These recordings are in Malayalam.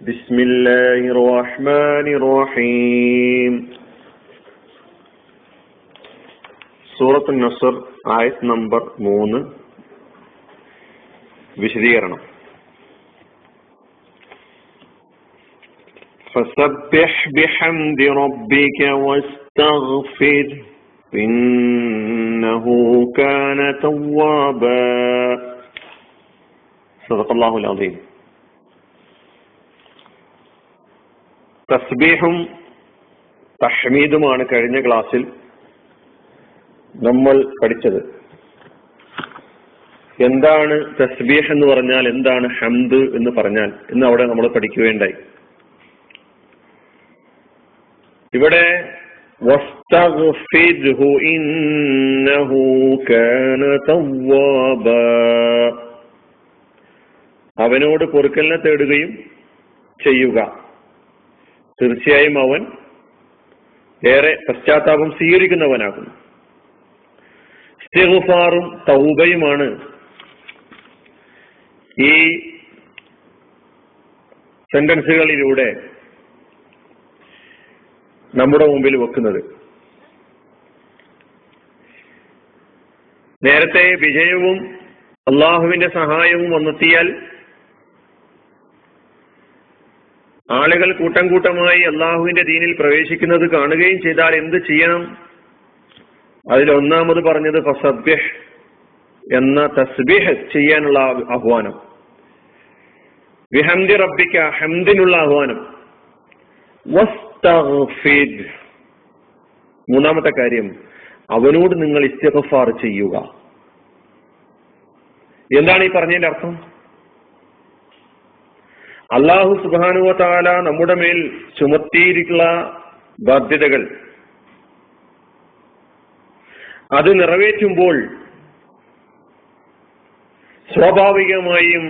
بسم الله الرحمن الرحيم സൂറത്ത് നസർ ആയത് നമ്പർ മൂന്ന് വിശദീകരണം فسبح بحمد ربك واستغفر إنه كان توابا صدق الله العظيم തസ്ബീഹും തഹ്മീദുമാണ് കഴിഞ്ഞ ക്ലാസ്സിൽ നമ്മൾ പഠിച്ചത്. എന്താണ് തസ്ബീഹ് എന്ന് പറഞ്ഞാൽ എന്താണ് ഹംദ് എന്ന് പറഞ്ഞാൽ എന്ന് അവിടെ നമ്മൾ പഠിക്കുകയുണ്ടായി. ഇവിടെ അവനോട് പൊറുക്കലിനെ തേടുകയും ചെയ്യുക. തീർച്ചയായും അവൻ ഏറെ പശ്ചാത്താപം സ്വീകരിക്കുന്നവനാകുന്നു. ഇസ്തിഗ്ഫാറും തൗബയുമാണ് ഈ സെന്റൻസുകളിലൂടെ നമ്മുടെ മുമ്പിൽ വെക്കുന്നത്. നേരത്തെ വിജയവും അള്ളാഹുവിന്റെ സഹായവും വന്നെത്തിയാൽ ആളുകൾ കൂട്ടം കൂട്ടമായി അള്ളാഹുവിന്റെ ദീനിൽ പ്രവേശിക്കുന്നത് കാണുകയും ചെയ്താൽ എന്ത് ചെയ്യണം? അതിൽ ഒന്നാമത് പറഞ്ഞത് ഫസബ്യഹ് എന്ന തസ്ബിഹ് ചെയ്യാനുള്ള ആഹ്വാനം. വിഹംദി റബ്ബിക്ക ഹംദിനുള്ള ആഹ്വാനം. മൂന്നാമത്തെ കാര്യം അവനോട് നിങ്ങൾ ഇസ്തിഗ്ഫാർ ചെയ്യുക. എന്താണ് ഈ പറഞ്ഞതിന്റെ അർത്ഥം? അള്ളാഹു സുബാനുവ താല നമ്മുടെ മേൽ ചുമത്തിയിരിക്കുന്ന ബാധ്യതകൾ അത് നിറവേറ്റുമ്പോൾ സ്വാഭാവികമായും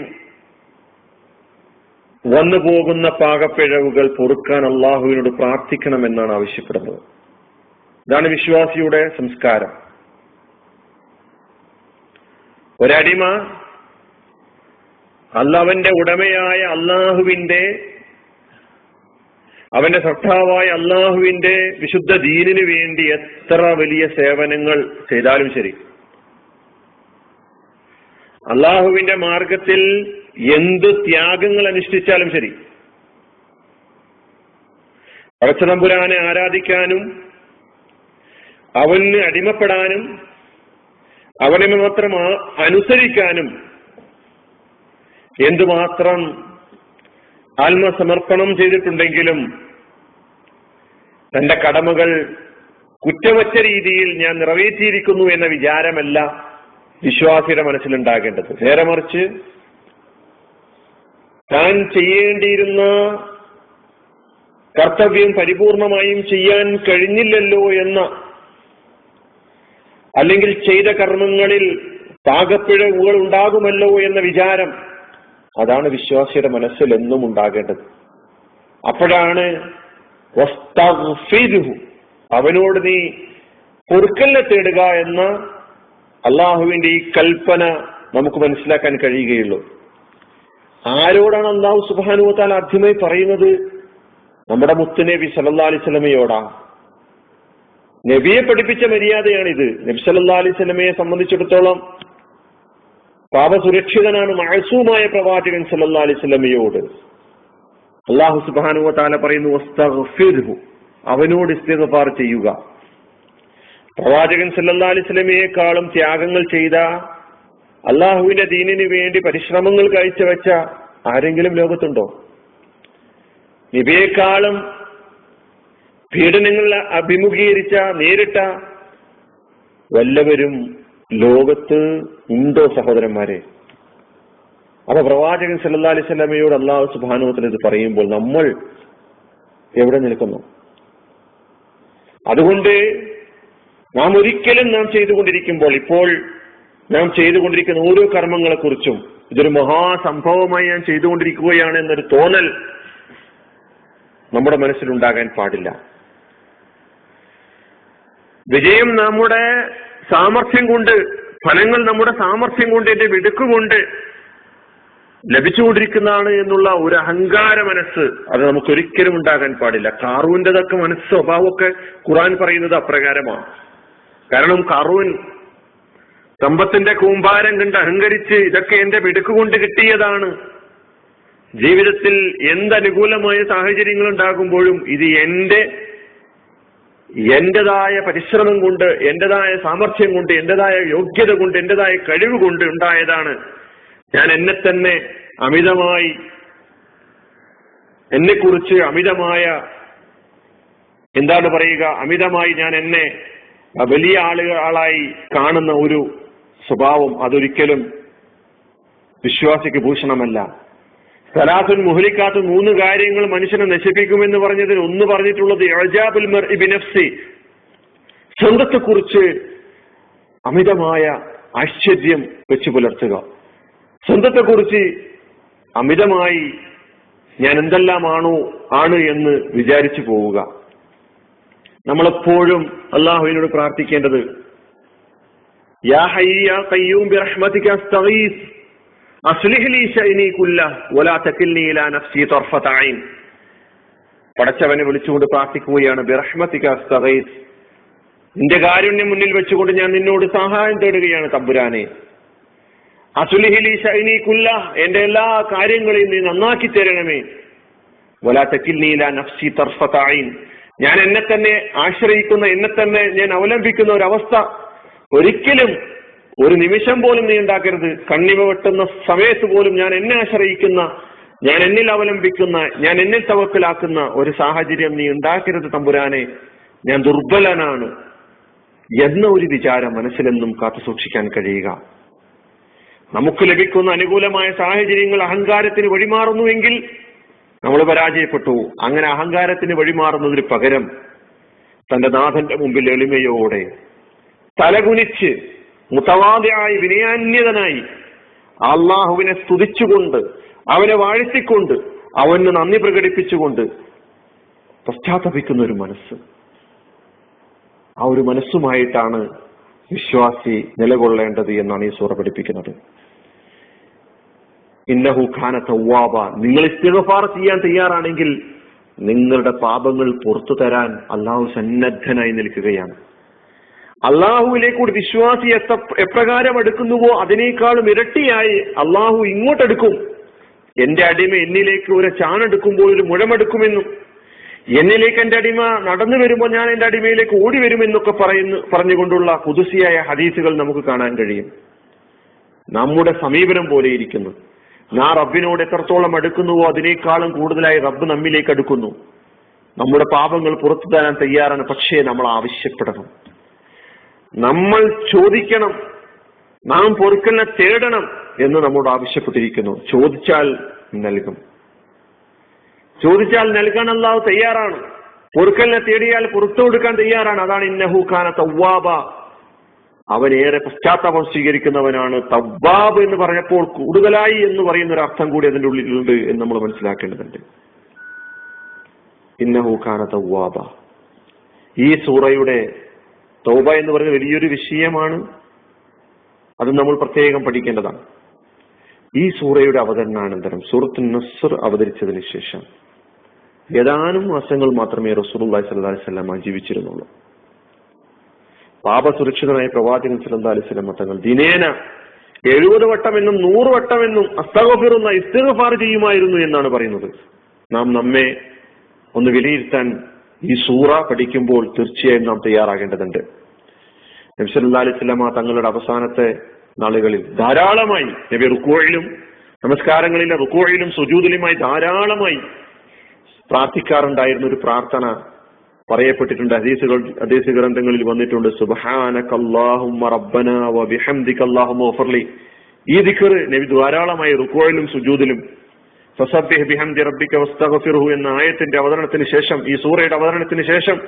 വന്നു പോകുന്ന പാകപ്പിഴവുകൾ പൊറുക്കാൻ അള്ളാഹുവിനോട് പ്രാർത്ഥിക്കണമെന്നാണ് ആവശ്യപ്പെടുന്നത്. ഇതാണ് വിശ്വാസിയുടെ സംസ്കാരം. ഒരടിമ അല്ലവന്റെ ഉടമയായ അള്ളാഹുവിന്റെ അവന്റെ സർത്താവായ അള്ളാഹുവിന്റെ വിശുദ്ധ ദീനിനു വേണ്ടി എത്ര വലിയ സേവനങ്ങൾ ചെയ്താലും ശരി. അള്ളാഹുവിന്റെ മാർഗത്തിൽ എന്ത് ത്യാഗങ്ങൾ അനുഷ്ഠിച്ചാലും ശരി. പടച്ചതമ്പുരാനെ ആരാധിക്കാനും അവന് അടിമപ്പെടാനും അവനെ മാത്രം അനുസരിക്കാനും എന്തുമാത്രം ആത്മസമർപ്പണം ചെയ്തിട്ടുണ്ടെങ്കിലും തന്റെ കടമകൾ കുറ്റമറ്റ രീതിയിൽ ഞാൻ നിറവേറ്റിയിരിക്കുന്നു എന്ന വിചാരമല്ല വിശ്വാസിയുടെ മനസ്സിലുണ്ടാകേണ്ടത്. നേരെ മറിച്ച് താൻ ചെയ്യേണ്ടിയിരുന്ന കർത്തവ്യം പരിപൂർണമായും ചെയ്യാൻ കഴിഞ്ഞില്ലല്ലോ എന്ന അല്ലെങ്കിൽ ചെയ്ത കർമ്മങ്ങളിൽ പാകപ്പിഴവുകൾ ഉണ്ടാകുമല്ലോ എന്ന വിചാരം അതാണ് വിശ്വാസിയുടെ മനസ്സിൽ എന്നും ഉണ്ടാകേണ്ടത്. അപ്പോഴാണ് അവനോട് നീ പൊറുക്കലിനെ തേടുക എന്ന അള്ളാഹുവിന്റെ ഈ കൽപ്പന നമുക്ക് മനസ്സിലാക്കാൻ കഴിയുകയുള്ളൂ. ആരോടാണ് അള്ളാഹു സുബാനുവത്താൽ ആദ്യമായി പറയുന്നത്? നമ്മുടെ മുത്തുനബി സല്ലാ അലൈഹി സ്വലമയോടാ നബിയെ പഠിപ്പിച്ച മര്യാദയാണിത്. നബി സല്ലാ അലൈഹി സ്വലമയെ സംബന്ധിച്ചിടത്തോളം പാപസുരക്ഷിതനാണ് മഴസൂമായ പ്രവാചകൻ സല്ലാ അലൈഹി സ്വലമയോട് അള്ളാഹു സുബാനുവ താല പറയുന്നു അവനോട് ഇസ്തിഗഫാർ ചെയ്യുക. പ്രവാചകൻ സല്ലാ അലൈഹി സ്വലമയെക്കാളും ത്യാഗങ്ങൾ ചെയ്ത അള്ളാഹുവിന്റെ ദീനിന് വേണ്ടി പരിശ്രമങ്ങൾ കാഴ്ചവെച്ച ആരെങ്കിലും ലോകത്തുണ്ടോ? ഇവയെക്കാളും പീഡനങ്ങൾ അഭിമുഖീകരിച്ച നേരിട്ട വല്ലവരും ലോകത്ത് ഉണ്ടോ സഹോദരന്മാരെ. അപ്പൊ പ്രവാചകൻ സല്ലാ അലൈഹി സ്വലമയോട് അള്ളാഹു സുബാനുവത്തിന് ഇത് പറയുമ്പോൾ നമ്മൾ എവിടെ നിൽക്കുന്നു? അതുകൊണ്ട് നാം ഒരിക്കലും നാം ചെയ്തുകൊണ്ടിരിക്കുമ്പോൾ ഇപ്പോൾ നാം ചെയ്തുകൊണ്ടിരിക്കുന്ന ഓരോ കർമ്മങ്ങളെക്കുറിച്ചും ഇതൊരു മഹാസംഭവമായി ഞാൻ ചെയ്തുകൊണ്ടിരിക്കുകയാണ് എന്നൊരു തോന്നൽ നമ്മുടെ മനസ്സിലുണ്ടാകാൻ പാടില്ല. വിജയം നമ്മുടെ സാമർഥ്യം കൊണ്ട് ഫലങ്ങൾ നമ്മുടെ സാമർഥ്യം കൊണ്ട് എന്റെ മിടുക്കുകൊണ്ട് ലഭിച്ചുകൊണ്ടിരിക്കുന്നതാണ് എന്നുള്ള ഒരു അഹങ്കാര മനസ്സ് അത് നമുക്ക് ഒരിക്കലും ഉണ്ടാകാൻ പാടില്ല. കാറൂവിന്റെതൊക്കെ മനസ്സ് സ്വഭാവമൊക്കെ ഖുറാൻ പറയുന്നത് അപ്രകാരമാണ്. കാരണം കാറൂൻ സമ്പത്തിന്റെ കൂമ്പാരം കണ്ട് അഹങ്കരിച്ച് ഇതൊക്കെ എന്റെ വിടുക്കുകൊണ്ട് കിട്ടിയതാണ്. ജീവിതത്തിൽ എന്തനുകൂലമായ സാഹചര്യങ്ങൾ ഉണ്ടാകുമ്പോഴും ഇത് എന്റെ എന്റേതായ പരിശ്രമം കൊണ്ട് എന്റേതായ സാമർഥ്യം കൊണ്ട് എന്റേതായ യോഗ്യത കൊണ്ട് എന്റേതായ കഴിവ് കൊണ്ട് ഉണ്ടായതാണ് ഞാൻ എന്നെ തന്നെ അമിതമായി എന്നെക്കുറിച്ച് അമിതമായ എന്താണ് പറയുക അമിതമായി ഞാൻ എന്നെ വലിയ ആളുകളായി കാണുന്ന ഒരു സ്വഭാവം അതൊരിക്കലും വിശ്വാസിക്ക് ഭൂഷണമല്ല. സലാത്തുൻ മുഹലിക്കാത്ത മൂന്ന് കാര്യങ്ങൾ മനുഷ്യനെ നശിപ്പിക്കുമെന്ന് പറഞ്ഞതിൽ ഒന്ന് പറഞ്ഞിട്ടുള്ളത് ഇഅജാബുൽ മർഇ ബിനഫ്സി. സ്വന്തത്തെക്കുറിച്ച് അമിതമായ ആശ്ചര്യം വെച്ച് പുലർത്തുക. സ്വന്തത്തെക്കുറിച്ച് അമിതമായി ഞാൻ എന്തെല്ലാമാണോ ആണ് എന്ന് വിചാരിച്ചു പോവുക. നമ്മളെപ്പോഴും അള്ളാഹുവിനോട് പ്രാർത്ഥിക്കേണ്ടത് യാ ഹയ്യ പടച്ചവനെ വിളിച്ചുകൊണ്ട് പ്രാർത്ഥിക്കുകയാണ് നിന്റെ കാരുണ്യം മുന്നിൽ വെച്ചുകൊണ്ട് ഞാൻ നിന്നോട് സഹായം തേടുകയാണ് തമ്പുരാനെ. അസുലിഹിലി ഷൈനി കുല്ല എന്റെ എല്ലാ കാര്യങ്ങളെയും നീ നന്നാക്കി തരണമേ. വലാ തക്കിൽനീല നഫ്സി തർഫത്തായിൻ ഞാൻ എന്നെ തന്നെ ആശ്രയിക്കുന്ന എന്നെ തന്നെ ഞാൻ അവലംബിക്കുന്ന ഒരവസ്ഥ ഒരിക്കലും ഒരു നിമിഷം പോലും നീ ഉണ്ടാക്കരുത്. കണ്ണിവ വെട്ടുന്ന സമയത്ത് പോലും ഞാൻ എന്നെ ആശ്രയിക്കുന്ന ഞാൻ എന്നിൽ അവലംബിക്കുന്ന ഞാൻ എന്നിൽ തവക്കിലാക്കുന്ന ഒരു സാഹചര്യം നീ ഉണ്ടാക്കരുത് തമ്പുരാനെ. ഞാൻ ദുർബലനാണ് എന്ന ഒരു വിചാരം മനസ്സിലെന്നും കാത്തു സൂക്ഷിക്കാൻ കഴിയുക. നമുക്ക് ലഭിക്കുന്ന അനുകൂലമായ സാഹചര്യങ്ങൾ അഹങ്കാരത്തിന് വഴിമാറുന്നുവെങ്കിൽ നമ്മൾ പരാജയപ്പെട്ടു. അങ്ങനെ അഹങ്കാരത്തിന് വഴിമാറുന്നതിന് പകരം തന്റെ നാഥന്റെ മുമ്പിൽ എളിമയോടെ തലകുനിച്ച് മുത്തവാദിയായി വിനയാന്യതനായി അള്ളാഹുവിനെ സ്തുതിച്ചുകൊണ്ട് അവനെ വാഴ്ത്തിക്കൊണ്ട് അവന് നന്ദി പ്രകടിപ്പിച്ചുകൊണ്ട് പശ്ചാത്തപിക്കുന്ന ഒരു മനസ്സ്. ആ ഒരു മനസ്സുമായിട്ടാണ് വിശ്വാസി നിലകൊള്ളേണ്ടത് എന്നാണ് ഈ സൂറ പഠിപ്പിക്കുന്നത്. ഇന്നഹു ഖാന തവ്വാബ നിങ്ങൾ ഇസ്തിഗഫാർ ചെയ്യാൻ തയ്യാറാണെങ്കിൽ നിങ്ങളുടെ പാപങ്ങൾ പുറത്തു തരാൻ അള്ളാഹു സന്നദ്ധനായി നിൽക്കുകയാണ്. അള്ളാഹുവിലേക്ക് കൂടി വിശ്വാസി എത്ര എപ്രകാരം എടുക്കുന്നുവോ അതിനേക്കാളും ഇരട്ടിയായി അള്ളാഹു ഇങ്ങോട്ടെടുക്കും. എന്റെ അടിമ എന്നിലേക്ക് ഒരു ചാണെടുക്കുമ്പോൾ ഒരു മുഴമെടുക്കുമെന്നും എന്നിലേക്ക് എന്റെ അടിമ നടന്നു വരുമ്പോൾ ഞാൻ എന്റെ അടിമയിലേക്ക് ഓടി വരുമെന്നൊക്കെ പറയുന്നു പറഞ്ഞുകൊണ്ടുള്ള പുതുസിയായ ഹദീസുകൾ നമുക്ക് കാണാൻ കഴിയും. നമ്മുടെ സമീപനം പോലെ ഇരിക്കുന്നു. നാം റബ്ബിനോട് എത്രത്തോളം അടുക്കുന്നുവോ അതിനേക്കാളും കൂടുതലായി റബ്ബ് നമ്മിലേക്ക് അടുക്കുന്നു. നമ്മുടെ പാപങ്ങൾ പുറത്തു തരാൻ തയ്യാറാണ്. പക്ഷേ നമ്മൾ ആവശ്യപ്പെടണം. നമ്മൾ ചോദിക്കണം. നാം പൊറുക്കലിനെ തേടണം എന്ന് നമ്മോട് ആവശ്യപ്പെട്ടിരിക്കുന്നു. ചോദിച്ചാൽ നൽകും. ചോദിച്ചാൽ നൽകാൻ അള്ളാഹു തയ്യാറാണ്. പൊറുക്കലിനെ തേടിയാൽ പുറത്തു കൊടുക്കാൻ തയ്യാറാണ്. അതാണ് ഇന്നഹു ഖാന തവ്വാബ. അവൻ ഏറെ പശ്ചാത്താപം സ്വീകരിക്കുന്നവനാണ്. തവ്വാബ് എന്ന് പറഞ്ഞപ്പോൾ കൂടുതലായി എന്ന് പറയുന്ന ഒരു അർത്ഥം കൂടി അതിന്റെ ഉള്ളിലുണ്ട് എന്ന് നമ്മൾ മനസ്സിലാക്കേണ്ടതുണ്ട്. ഇന്നഹു ഖാന തവ്വാബ. ഈ സൂറയുടെ തൗബ എന്ന് പറയുന്ന വലിയൊരു വിഷയമാണ് അത് നമ്മൾ പ്രത്യേകം പഠിക്കേണ്ടതാണ്. ഈ സൂറയുടെ അവതരണാനന്തരം സൂറത്ത് നസർ അവതരിച്ചതിന് ശേഷം ഏതാനും മാസങ്ങൾ മാത്രമേ റസൂലുള്ളാഹി സ്വല്ലല്ലാഹി അലൈഹി വസല്ലം ജീവിച്ചിരുന്നുള്ളൂ. പാപസുരക്ഷിതനായ പ്രവാചകൻ സല്ലല്ലാഹി അലൈഹി വസല്ലം തങ്ങൾ ദിനേന എഴുപത് വട്ടമെന്നും നൂറ് വട്ടമെന്നും അസ്തഗഫിറുന്ന ഇസ്തിഗ്ഫാർ ചെയ്യുമായിരുന്നു എന്നാണ് പറയുന്നത്. നാം നമ്മെ ഒന്ന് വിലയിരുത്താൻ ഈ സൂറ പഠിക്കുമ്പോൾ തീർച്ചയായും നാം തയ്യാറാകേണ്ടതുണ്ട്. നബി സല്ലല്ലാഹി അലൈഹി തങ്ങളുടെ അവസാനത്തെ നാളുകളിൽ ധാരാളമായി നബി റുക്കോയിലും നമസ്കാരങ്ങളിലെ റുക്കോയിലും സുജൂദിലുമായി ധാരാളമായി പ്രാർത്ഥിക്കാറുണ്ടായിരുന്ന ഒരു പ്രാർത്ഥന പറയപ്പെട്ടിട്ടുണ്ട്. ഹദീസുകൾ ഹദീസ് ഗ്രന്ഥങ്ങളിൽ വന്നിട്ടുണ്ട് സുബ്ഹാനക അല്ലാഹുമ്മ റബ്ബന വ ബിഹംദിക അല്ലാഹുമ്മ ഗഫർലി. ഈ ദിക്ർ നബി ധാരാളമായി റുക്കോയിലും സുജൂദിലും ബിഹംദി റബ്ബിക എന്ന ആയത്തിന്റെ അവതരണത്തിന് ശേഷം ഈ സൂറയുടെ അവതരണത്തിന് ശേഷം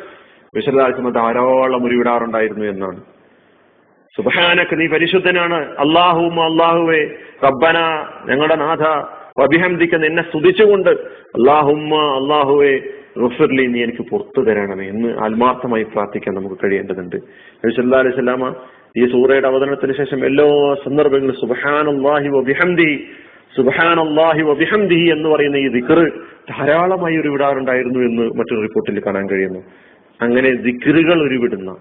വിശദാൽക്കുമ ധാരാളം ഉരുവിടാറുണ്ടായിരുന്നു എന്നാണ്. സുബാനക്ക് നീ പരിശുദ്ധനാണ്. അള്ളാഹുമ്മ അള്ളാഹുവേ റബ്ബന ഞങ്ങളുടെ നാഥ അഭിഹംദിക്ക നിന്നെ സ്തുതിച്ചുകൊണ്ട് അള്ളാഹുമ്മ അള്ളാഹുവേ റഫുർലി നീ എനിക്ക് പുറത്തു തരണമേ എന്ന് ആത്മാർത്ഥമായി പ്രാർത്ഥിക്കാൻ നമുക്ക് കഴിയേണ്ടതുണ്ട്. അലൈഹി ഈ സൂറയുടെ അവതരണത്തിന് ശേഷം എല്ലാ സന്ദർഭങ്ങളിലും സുബ്ഹാനല്ലാഹി വബിഹംദി സുബാനല്ലാഹി വബിഹംദിഹി എന്ന് പറയുന്ന ഈ ദിക്ർ ധാരാളമായി ഉരുവിടാറുണ്ടായിരുന്നു എന്ന് മറ്റൊരു റിപ്പോർട്ടിൽ കാണാൻ കഴിയുന്നു. അങ്ങനെ ദിക്റുകൾ ഉരുവിടുന്ന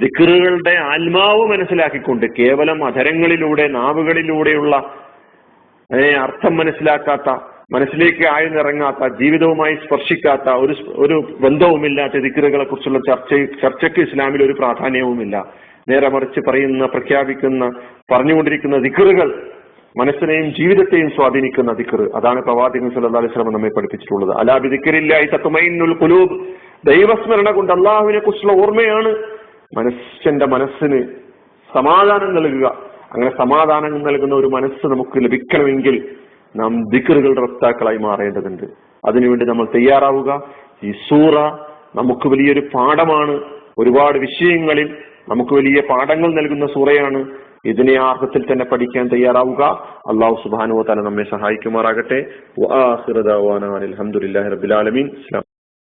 ദിക്കറുകളുടെ ആത്മാവ് മനസ്സിലാക്കിക്കൊണ്ട് കേവലം അധരങ്ങളിലൂടെ നാവുകളിലൂടെയുള്ള അർത്ഥം മനസ്സിലാക്കാത്ത മനസ്സിലേക്ക് ആഴ്ന്നിറങ്ങാത്ത ജീവിതവുമായി സ്പർശിക്കാത്ത ഒരു ഒരു ബന്ധവുമില്ലാത്ത ദിക്കറുകളെ കുറിച്ചുള്ള ചർച്ച ചർച്ചയ്ക്ക് ഇസ്ലാമിൽ ഒരു പ്രാധാന്യവുമില്ല. നേരെ മറിച്ച് പറയുന്ന പ്രഖ്യാപിക്കുന്ന പറഞ്ഞുകൊണ്ടിരിക്കുന്ന ദിക്റുകൾ മനസ്സിനെയും ജീവിതത്തെയും സ്വാധീനിക്കുന്ന ദിക്കർ അതാണ് പ്രവാചകൻ സല്ലാ അലൈഹി വസല്ലം നമ്മെ പഠിപ്പിച്ചിട്ടുള്ളത്. അലാ ബിദിക്രില്ലാഹി തത്മൈനുൽ കുലൂബ് ദൈവസ്മരണ കൊണ്ട് അള്ളാഹുവിനെ കുറിച്ചുള്ള ഓർമ്മയാണ് മനുഷ്യന്റെ മനസ്സിന് സമാധാനം നൽകുക. അങ്ങനെ സമാധാനം നൽകുന്ന ഒരു മനസ്സ് നമുക്ക് ലഭിക്കണമെങ്കിൽ നാം ദിക്കറുകളുടെ വക്താക്കളായി മാറേണ്ടതുണ്ട്. അതിനുവേണ്ടി നമ്മൾ തയ്യാറാവുക. ഈ സൂറ നമുക്ക് വലിയൊരു പാഠമാണ്. ഒരുപാട് വിഷയങ്ങളിൽ നമുക്ക് വലിയ പാഠങ്ങൾ നൽകുന്ന സൂറയാണ്. ഇതിനെ ആ അർത്ഥത്തിൽ തന്നെ പഠിക്കാൻ തയ്യാറാവുക. അള്ളാഹു സുബാനുവ തല നമ്മെ സഹായിക്കുമാറാകട്ടെ. അലഹമുല്ലാ റബിലാലമീൻ